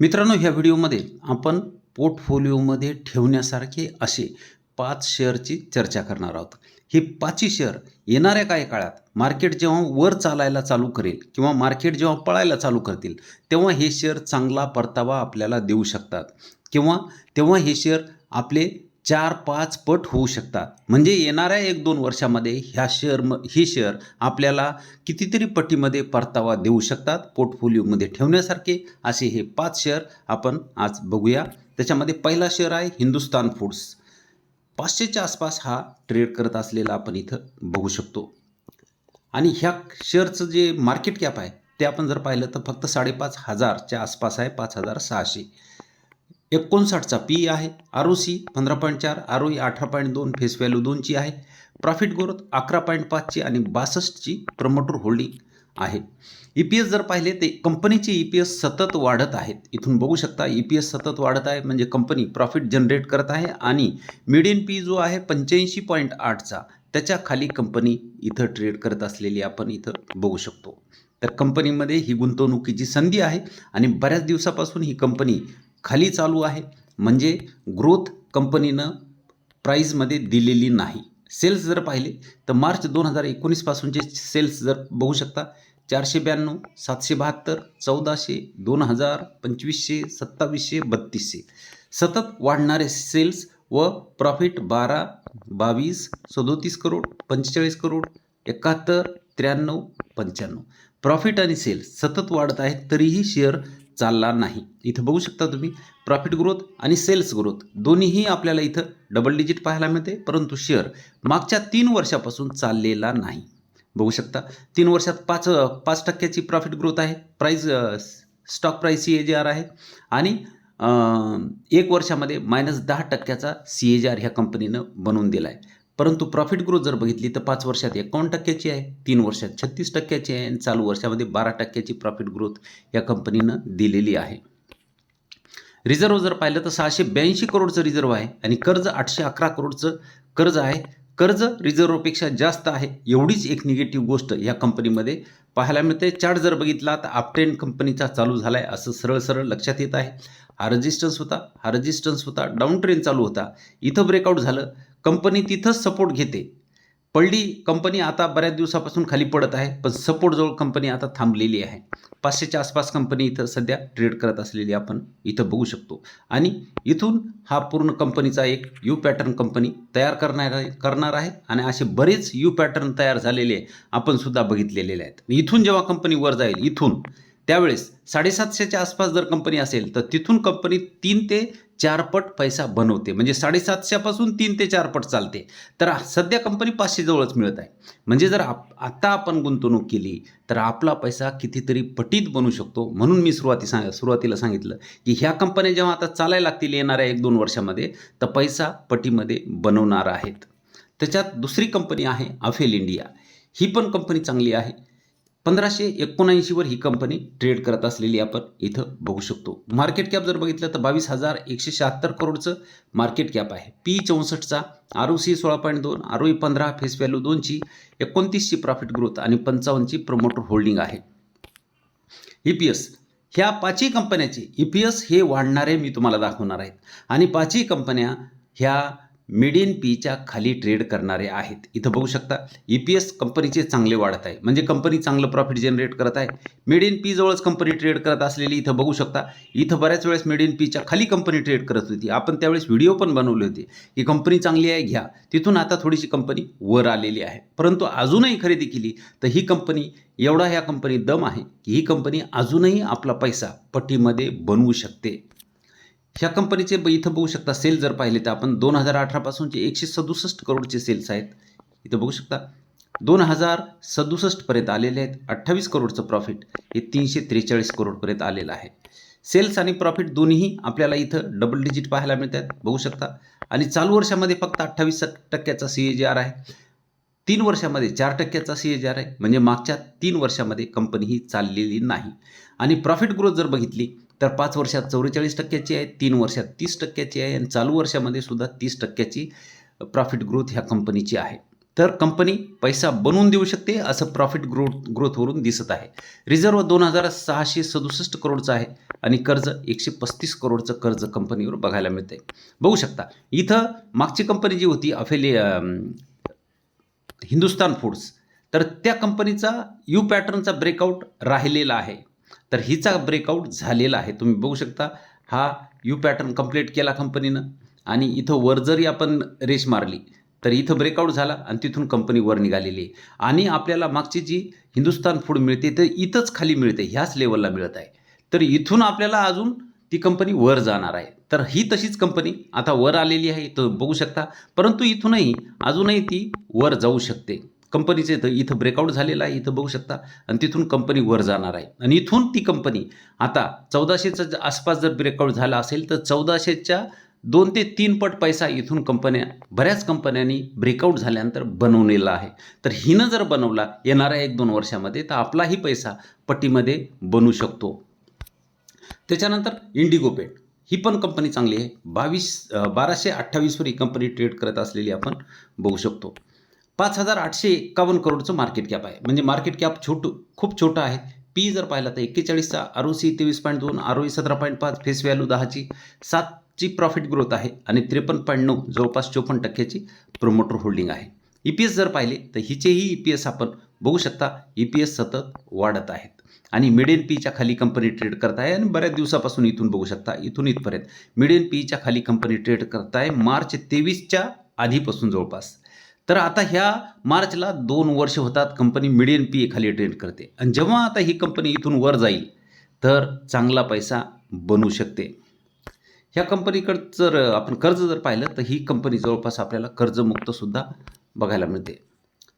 मित्रांनो ह्या व्हिडिओमध्ये आपण पोर्टफोलिओमध्ये ठेवण्यासारखे असे पाच शेअरची चर्चा करणार आहोत. हे पाचही शेअर येणाऱ्या काही काळात मार्केट जेव्हा वर चालायला चालू करेल किंवा मार्केट जेव्हा पळायला चालू करतील तेव्हा हे शेअर चांगला परतावा आपल्याला देऊ शकतात. किंवा तेव्हा हे शेअर आपले चार पाच पट होऊ शकतात. म्हणजे येणाऱ्या एक दोन वर्षामध्ये ह्या शेअर म हे शेअर आपल्याला कितीतरी पटीमध्ये परतावा देऊ शकतात पोर्टफोलिओमध्ये ठेवण्यासारखे. असे हे पाच शेअर आपण आज बघूया. त्याच्यामध्ये पहिला शेअर आहे हिंदुस्तान फूड्स पाचशेच्या आसपास हा ट्रेड करत असलेला आपण इथं बघू शकतो. आणि ह्या शेअरचं जे मार्केट कॅप आहे ते आपण जर पाहिलं तर फक्त साडेपाच हजारच्या आसपास आहे पाच हजार सहाशे. एकोणसाठचा पी आहे आर ओ सी पंधरा पॉईंट चार आर ओ ई अठरा पॉईंट दोन फेस व्हॅल्यू दोनची आहे. प्रॉफिट ग्रोथ अकरा पॉईंट पाचची आणि बासष्टची प्रमोटर होल्डिंग आहे. ई पी एस जर पाहिले ते कंपनीचे ई पी एस सतत वाढत आहेत. इथून बघू शकता ई पी एस सतत वाढत आहे म्हणजे कंपनी प्रॉफिट जनरेट करत आहे आणि मिडियन पी जो आहे पंच्याऐंशी पॉईंट आठचा. त्याच्याखाली कंपनी इथं ट्रेड करत असलेली आपण इथं बघू शकतो. तर कंपनीमध्ये ही गुंतवणुकीची संधी आहे आणि बऱ्याच दिवसापासून ही कंपनी खाली चालू आहे. म्हणजे ग्रोथ कंपनीनं प्राईजमध्ये दिलेली नाही. सेल्स जर पाहिले तर मार्च दोन हजार एकोणीसपासूनचे सेल्स जर बघू शकता चारशे ब्याण्णव सातशे बहात्तर चौदाशे दोन हजार पंचवीसशे सत्तावीसशे बत्तीसशे. सतत वाढणारे सेल्स व प्रॉफिट बारा बावीस सदोतीस करोड पंचेचाळीस करोड एकाहत्तर त्र्याण्णव पंच्याण्णव. प्रॉफिट आणि सेल्स सतत वाढत आहेत तरीही शेअर चालला नाही. इथं बघू शकता तुम्ही प्रॉफिट ग्रोथ आणि सेल्स ग्रोथ दोन्हीही आपल्याला इथं डबल डिजिट पाहायला मिळते परंतु शेअर मागच्या तीन वर्षापासून चाललेला नाही. बघू शकता तीन वर्षात पाच पाच टक्क्याची प्रॉफिट ग्रोथ आहे. Price stock price C A G R आहे. आणि एक वर्षामध्ये मायनस दहा टक्क्याचा सी ए जी आर ह्या कंपनीनं बनवून दिला आहे परंतु प्रॉफिट ग्रोथ जर बघितली तर पाच वर्षात एकावन्न टक्क्याची आहे तीन वर्षात छत्तीस टक्क्याची आहे आणि चालू वर्षामध्ये बारा टक्क्याची प्रॉफिट ग्रोथ या कंपनीनं दिलेली आहे. रिझर्व जर पाहिलं तर सहाशे ब्याऐंशी करोडचं रिझर्व आहे आणि कर्ज आठशे अकरा करोडचं कर्ज आहे. कर्ज रिझर्वपेक्षा जास्त आहे एवढीच एक निगेटिव्ह गोष्ट या कंपनीमध्ये पाहायला मिळते चार्ट जर बघितला तर अपट्रेंड कंपनीचा चालू झाला आहे असं सरळ सरळ लक्षात येत आहे. हा रजिस्टन्स होता हा रजिस्टन्स होता डाऊन ट्रेन चालू होता. इथं ब्रेकआउट झालं. कंपनी तिथंच सपोर्ट घेते. पडली कंपनी आता बऱ्याच दिवसापासून खाली पडत आहे पण सपोर्टजवळ कंपनी आता थांबलेली आहे. पाचशेच्या आसपास कंपनी इथं सध्या ट्रेड करत असलेली आपण इथं बघू शकतो. आणि इथून हा पूर्ण कंपनीचा एक यू पॅटर्न कंपनी तयार करणार आहे करणार आहे आणि असे बरेच यू पॅटर्न तयार झालेले आपण सुद्धा बघितलेले आहेत. इथून जेव्हा कंपनी वर जाईल इथून त्यावेळेस साडेसातशेच्या आसपास जर कंपनी असेल तर तिथून कंपनी तीन ते चार पट पैसा बनवते. म्हणजे साडेसातशेपासून तीन ते चारपट चालते. तर सध्या कंपनी पाचशे जवळच मिळत आहे. म्हणजे जर आप आत्ता आपण गुंतवणूक केली तर आपला पैसा कितीतरी पटीत बनू शकतो. म्हणून मी सुरुवाती सांग सुरुवातीला सांगितलं की ह्या कंपन्या जेव्हा आता चालायला लागतील येणाऱ्या एक दोन वर्षामध्ये तर पैसा पटीमध्ये बनवणार आहेत. त्याच्यात दुसरी कंपनी आहे अफेल इंडिया ही पण कंपनी चांगली आहे. पंधराशे एकोणऐंशीवर ही कंपनी ट्रेड करत असलेली आपण इथं बघू शकतो. मार्केट कॅप जर बघितलं तर बावीस हजार एकशे शहात्तर करोडचं मार्केट कॅप आहे. पी चौसष्टचा आर ओ सी सोळा पॉईंट दोन आर ओ ई पंधरा फेस व्हॅल्यू दोनची एकोणतीसची प्रॉफिट ग्रोथ आणि पंचावन्नची प्रमोटर होल्डिंग आहे. ई पी एस ह्या पाचही कंपन्याचे ई पी एस हे वाढणारे मी तुम्हाला दाखवणार आहेत. आणि पाचही कंपन्या ह्या मिडियन पीच्या खाली ट्रेड करणारे आहेत. इथं बघू शकता ई पी एस कंपनीचे चांगले वाढत आहे. म्हणजे कंपनी चांगलं प्रॉफिट जनरेट करत आहे. मिडियन पी जवळच कंपनी ट्रेड करत असलेली इथं बघू शकता इथं बऱ्याच वेळेस मिडियन पीच्या खाली कंपनी ट्रेड करत होती. आपण त्यावेळेस व्हिडिओ पण बनवले होते की कंपनी चांगली आहे घ्या. तिथून आता थोडीशी कंपनी वर आलेली आहे. परंतु अजूनही खरेदी केली तर ही कंपनी एवढा ह्या कंपनी दम आहे की ही कंपनी अजूनही आपला पैसा पट्टीमध्ये बनवू शकते. ह्या कंपनीचे ब इथं बघू शकता सेल जर पाहिले तर आपण दोन हजार अठरापासूनचे एकशे सदुसष्ट करोडचे सेल्स आहेत. इथं बघू शकता दोन हजार सदुसष्टपर्यंत आलेले आहेत. अठ्ठावीस करोडचं प्रॉफिट हे तीनशे त्रेचाळीस करोडपर्यंत आलेलं आहे. सेल्स आणि प्रॉफिट दोन्ही आपल्याला इथं डबल डिजिट पाहायला मिळतात. बघू शकता. आणि चालू वर्षामध्ये फक्त अठ्ठावीस टक्क्याचा सी ए जी आर आहे. तीन वर्षामध्ये चार टक्क्याचा सी ए जी आर आहे. म्हणजे मागच्या तीन वर्षामध्ये कंपनी ही चाललेली नाही. आणि प्रॉफिट ग्रोथ जर बघितली तर पाच वर्षात चौवेचाळीस टक्क्याची आहे तीन वर्षात तीस टक्क्याची आहे आणि चालू वर्षामध्ये सुद्धा तीस टक्क्याची प्रॉफिट ग्रोथ ह्या कंपनीची आहे. तर कंपनी पैसा बनवून देऊ शकते असं प्रॉफिट ग्रोथ ग्रोथवरून दिसत आहे. रिझर्व दोन हजार सहाशे सदुसष्ट करोडचं आहे आणि कर्ज एकशे पस्तीस करोडचं कर्ज कंपनीवर बघायला मिळतंय. बघू शकता इथं मागची कंपनी जी होती अफेली हिंदुस्तान फूड्स तर त्या कंपनीचा यू पॅटर्नचा ब्रेकआउट राहिलेला आहे. तर हिचा ब्रेकआउट झालेला आहे. तुम्ही बघू शकता हा यू पॅटर्न कंप्लीट केला कंपनीनं आणि इथं वर जरी आपण रेस मारली तर इथं ब्रेकआउट झाला आणि तिथून कंपनी वर निघालेली आहे. आणि आपल्याला मागची जी हिंदुस्तान फूड मिळते तर इथंच खाली मिळते ह्याच लेवलला मिळत आहे. तर इथून आपल्याला अजून ती कंपनी वर जाणार आहे. तर ही तशीच कंपनी आता वर आलेली आहे तर बघू शकता. परंतु इथूनही अजूनही ती वर जाऊ शकते. कंपनीचं इथं इथं ब्रेकआउट झालेलं आहे इथं बघू शकता. आणि तिथून कंपनी वर जाणार आहे. आणि इथून ती कंपनी आता चौदाशेचा आसपास जर ब्रेकआउट झाला असेल तर चौदाशेच्या दोन ते तीन पट पैसा इथून कंपन्या बऱ्याच कंपन्यांनी ब्रेकआउट झाल्यानंतर बनवलेला आहे. तर हिनं जर बनवला येणाऱ्या एक दोन वर्षामध्ये तर आपलाही पैसा पट्टीमध्ये बनू शकतो. त्याच्यानंतर इंडिगो पेट ही पण कंपनी चांगली आहे. बावीस बाराशे अठ्ठावीसवर ही कंपनी ट्रेड करत असलेली आपण बघू शकतो. पाच हजार आठशे एक्कावन्न करोडचं मार्केट कॅप आहे. म्हणजे मार्केट कॅप छोटं खूप छोटं आहे. पी जर पाहिला तर एक्केचाळीसचा आर ओ सी तेवीस पॉईंट दोन आर ओ सतरा पॉईंट पाच फेस व्हॅल्यू दहाची सातची प्रॉफिट ग्रोथ आहे आणि त्रेपन्न पॉईंट नऊ जवळपास चोपन्न टक्क्याची प्रोमोटर होल्डिंग आहे. ई पी एस जर पाहिले तर हिचेही ई पी एस आपण बघू शकता ई पी एस सतत वाढत आहेत. आणि मिडियन पीच्या खाली कंपनी ट्रेड करत आहे आणि बऱ्याच दिवसापासून इथून बघू शकता इथून इथपर्यंत. मिडियन पीच्या खाली कंपनी ट्रेड करत आहे मार्च तेवीसच्या आधीपासून जवळपास. तर आता ह्या मार्चला दोन वर्ष होतात कंपनी मिडियन पी ए खाली ट्रेड करते. आणि जेव्हा आता ही कंपनी इथून वर जाईल तर चांगला पैसा बनू शकते. ह्या कंपनीकडं जर आपण कर्ज जर पाहिलं तर ही कंपनी जवळपास आपल्याला कर्जमुक्तसुद्धा बघायला मिळते.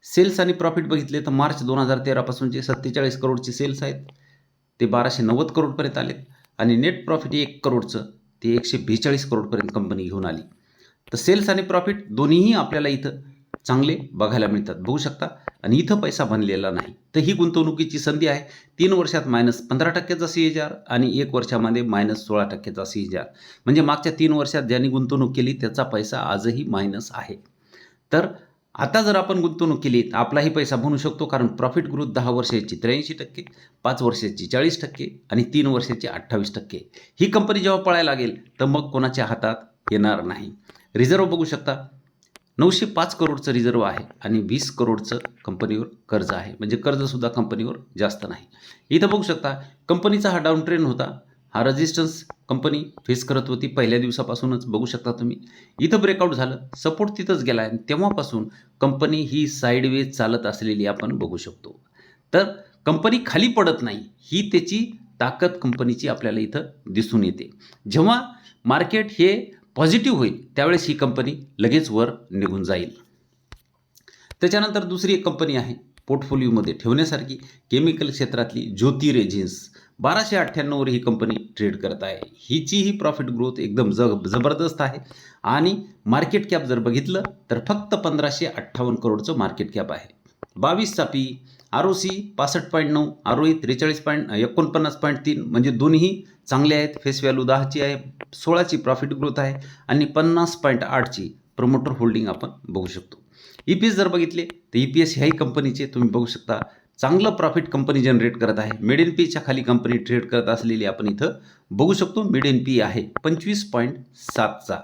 सेल्स आणि प्रॉफिट बघितले तर मार्च दोन हजार तेरापासून जे सत्तेचाळीस करोडचे सेल्स आहेत. ते बाराशे नव्वद करोडपर्यंत आलेत. आणि नेट प्रॉफिट एक करोडचं ते एकशे बेचाळीस करोडपर्यंत कंपनी घेऊन आली. तर सेल्स आणि प्रॉफिट दोन्हीही आपल्याला इथं चांगले बघायला मिळतात. बघू शकता. आणि इथं पैसा बनलेला नाही. तर ही गुंतवणुकीची संधी आहे. तीन वर्षात मायनस पंधरा टक्क्याचा सी एच आर आणि एक वर्षामध्ये मायनस सोळा टक्क्याचा सी एच आर म्हणजे मागच्या तीन वर्षात ज्यांनी गुंतवणूक केली त्याचा पैसा आजही मायनस आहे. तर आता जर आपण गुंतवणूक केली तर आपलाही पैसा बनू शकतो. कारण प्रॉफिट ग्रोथ दहा वर्षाची त्र्याऐंशी टक्के पाच वर्षाची चाळीस टक्के आणि तीन वर्षाची अठ्ठावीस टक्के. ही कंपनी जेव्हा पळायला लागेल तर मग कोणाच्या हातात येणार नाही. रिझर्व बघू शकता. नऊशे पाच करोडचं रिझर्व आहे आणि वीस करोडचं कंपनीवर कर्ज आहे. म्हणजे कर्जसुद्धा कंपनीवर जास्त नाही. इथं बघू शकता कंपनीचा हा डाऊन ट्रेन होता. हा रेजिस्टन्स कंपनी फेस करत होती पहिल्या दिवसापासूनच. बघू शकता तुम्ही. इथं ब्रेकआउट झालं. सपोर्ट तिथंच गेला आहे तेव्हापासून कंपनी ही साईडवेज चालत असलेली आपण बघू शकतो. तर कंपनी खाली पडत नाही ही त्याची ताकद कंपनीची आपल्याला इथं दिसून येते. जेव्हा मार्केट हे पॉझिटिव्ह होईल त्यावेळेस ही कंपनी लगेच वर निघून जाईल. त्याच्यानंतर दुसरी एक कंपनी आहे पोर्टफोलिओमध्ये ठेवण्यासारखी केमिकल क्षेत्रातली ज्योती रेजिन्स. बाराशे अठ्ठ्याण्णववर ही कंपनी ट्रेड करत आहे. हिचीही प्रॉफिट ग्रोथ एकदम जग जबरदस्त आहे. आणि मार्केट कॅप जर बघितलं तर फक्त पंधराशे अठ्ठावन्न करोडचं मार्केट कॅप आहे. बावीसचा पी आर ओ सी पासष्ट पॉईंट नऊ आर ओ ई त्रेचाळीस पॉईंट एकोणपन्नास पॉईंट तीन म्हणजे दोन्ही चांगले आहेत. फेस व्हॅल्यू दहाची आहे सोळाची प्रॉफिट ग्रोथ आहे आणि पन्नास पॉईंट आठची प्रमोटर होल्डिंग आपण बघू शकतो. ई पी एस जर बघितले तर ई पी एस ह्याही कंपनीचे तुम्ही बघू शकता. चांगलं प्रॉफिट कंपनी जनरेट करत आहे. मिड एन पीच्या खाली कंपनी ट्रेड करत असलेली आपण इथं बघू शकतो. मिड एन पी आहे पंचवीस पॉईंट सातचा.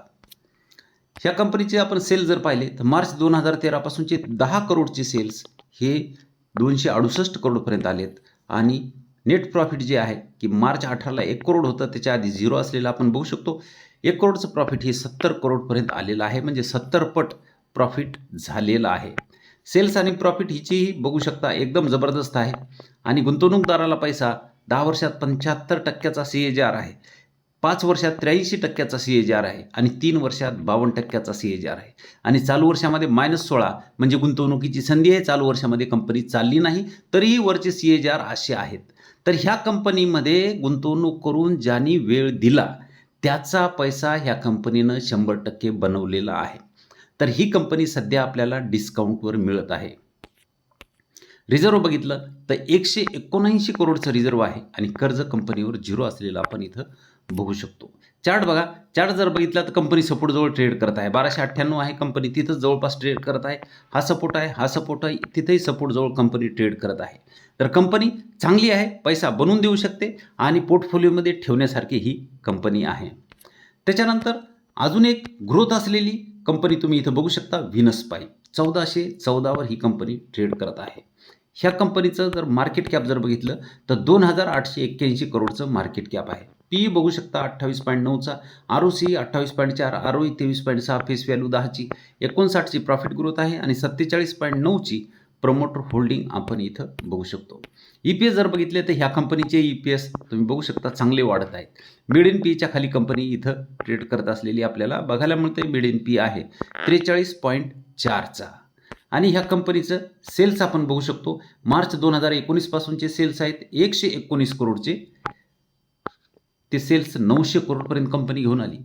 ह्या कंपनीचे आपण सेल जर पाहिले तर मार्च दोन हजार तेरापासूनचे दहा करोडचे सेल्स हे दोनशे अडुसष्ट करोडपर्यंत आलेत. आणि नेट प्रॉफिट जे आहे की मार्च अठराला एक करोड होतं त्याच्या आधी झिरो असलेलं आपण बघू शकतो. एक करोडचं प्रॉफिट हे सत्तर करोडपर्यंत आलेलं आहे. म्हणजे सत्तर पट प्रॉफिट झालेलं आहे. सेल्स आणि प्रॉफिट हिचीही बघू शकता एकदम जबरदस्त आहे. आणि गुंतवणूकदाराला पैसा दहा वर्षात पंच्याहत्तर टक्क्याचा सी एच आर आहे. पाच वर्षात त्र्याऐंशी टक्क्याचा सी एच आर आहे आणि तीन वर्षात बावन्न टक्क्याचा सी एच आर आहे. आणि चालू वर्षामध्ये मायनस सोळा म्हणजे गुंतवणुकीची संधी आहे. चालू वर्षामध्ये कंपनी चालली नाही तरीही वरचे सी एच आर असे आहेत. तर ह्या कंपनीमध्ये गुंतवणूक करून ज्यांनी वेळ दिला त्याचा पैसा ह्या कंपनीनं शंभर टक्के बनवलेला आहे. तर ही कंपनी सध्या आपल्याला डिस्काउंटवर मिळत आहे. रिझर्व बघितलं तर एकशे एकोणऐंशी करोडचं रिझर्व आहे आणि कर्ज कंपनीवर झिरो असलेलं आपण इथं बघू शकतो. चार्ट बघा. चार्ट जर बघितला तर कंपनी सपोर्ट जवळ ट्रेड करत आहे. बाराशे अठ्ठ्याण्णव आहे कंपनी तिथंच जवळपास ट्रेड करत आहे. हा सपोर्ट आहे. हा सपोर्ट आहे. तिथेही सपोर्ट जवळ कंपनी ट्रेड करत आहे. तर कंपनी चांगली आहे. पैसा बनवून देऊ शकते आणि पोर्टफोलिओमध्ये ठेवण्यासारखी ही कंपनी आहे. त्याच्यानंतर अजून एक ग्रोथ असलेली कंपनी तुम्ही इथं बघू शकता. व्हिनस पाई चौदाशे चौदावर ही कंपनी ट्रेड करत आहे. ह्या कंपनीचं जर मार्केट कॅप जर बघितलं तर दोन हजार आठशे एक्क्याऐंशी करोडचं मार्केट कॅप आहे. पी बघू शकता अठ्ठावीस पॉईंट नऊचा आर ओ सी अठ्ठावीस पॉईंट चार आर ओ ई तेवीस पॉईंट सहा फेस व्हॅल्यू दहाची एकोणसाठची प्रॉफिट ग्रोथ आहे आणि सत्तेचाळीस पॉईंट नऊची प्रमोटर होल्डिंग आपण इथं बघू शकतो. ई पी एस जर बघितले तर ह्या कंपनीचे ई पी एस तुम्ही बघू शकता चांगले वाढत आहेत. मिड इन पीच्या खाली कंपनी इथं ट्रेड करत असलेली आपल्याला बघायला मिळते मिड इन पी आहे त्रेचाळीस पॉईंट चारचा. आणि ह्या कंपनीचं सेल्स आपण बघू शकतो. मार्च दोन हजार एकोणीसपासूनचे सेल्स आहेत एकशे एकोणीस करोडचे. ते सेल्स नऊशे करोडपर्यंत कंपनी घेऊन आली.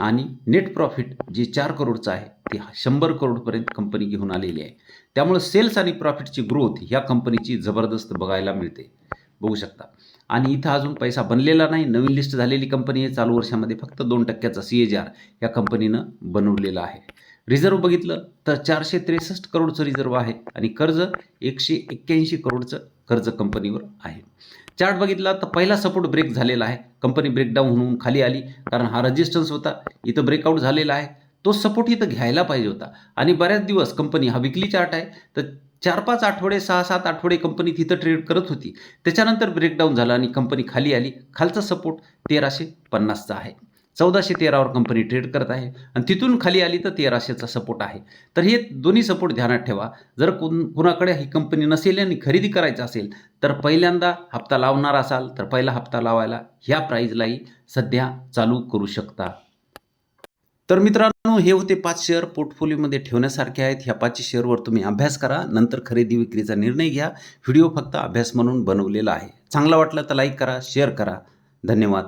आणि नेट प्रॉफिट जे चार करोडचं आहे ते शंभर करोडपर्यंत कंपनी घेऊन आलेली आहे. त्यामुळं सेल्स आणि प्रॉफिटची ग्रोथ ह्या कंपनीची जबरदस्त बघायला मिळते. बघू शकता. आणि इथं अजून पैसा बनलेला नाही. नवीन लिस्ट झालेली कंपनी आहे. चालू वर्षामध्ये फक्त दोन टक्क्याचा सी एच आर या कंपनीनं बनवलेला आहे. रिझर्व्ह बघितलं तर चारशे त्रेसष्ट करोडचं रिझर्व्ह आहे. आणि कर्ज एकशे एक्क्याऐंशी करोडचं कर्ज कंपनीवर आहे. चार्ट बघितला तर पहिला सपोर्ट ब्रेक झालेला आहे. कंपनी ब्रेकडाऊन होऊन खाली आली. कारण हा रजिस्टन्स होता. इथं ब्रेकआउट झालेला आहे. तो सपोर्ट इथं घ्यायला पाहिजे होता. आणि बऱ्याच दिवस कंपनी हा विकली चार्ट आहे. तर चार पाच आठवडे सहा सात आठवडे कंपनी तिथं ट्रेड करत होती. त्याच्यानंतर ब्रेकडाऊन झाला आणि कंपनी खाली आली. खालचा सपोर्ट तेराशे पन्नासचा आहे. चौदाशे तेरावर कंपनी ट्रेड करत आहे. आणि तिथून खाली आली तर तेराशेचा सपोर्ट आहे. तर हे दोन्ही सपोर्ट ध्यानात ठेवा. जर कोण कुणाकडे ही कंपनी नसेल आणि खरेदी करायचं असेल तर पहिल्यांदा हप्ता लावणार असाल तर पहिला हप्ता लावायला ह्या प्राईजलाही सध्या चालू करू शकता. तर मित्रांनो हे होते पाच शेअर पोर्टफोलिओमध्ये ठेवण्यासारखे आहेत. ह्या पाच शेअरवर तुम्ही अभ्यास करा. नंतर खरेदी विक्रीचा निर्णय घ्या. व्हिडिओ फक्त अभ्यास म्हणून बनवलेला आहे. चांगला वाटलं तर लाईक करा शेअर करा. धन्यवाद.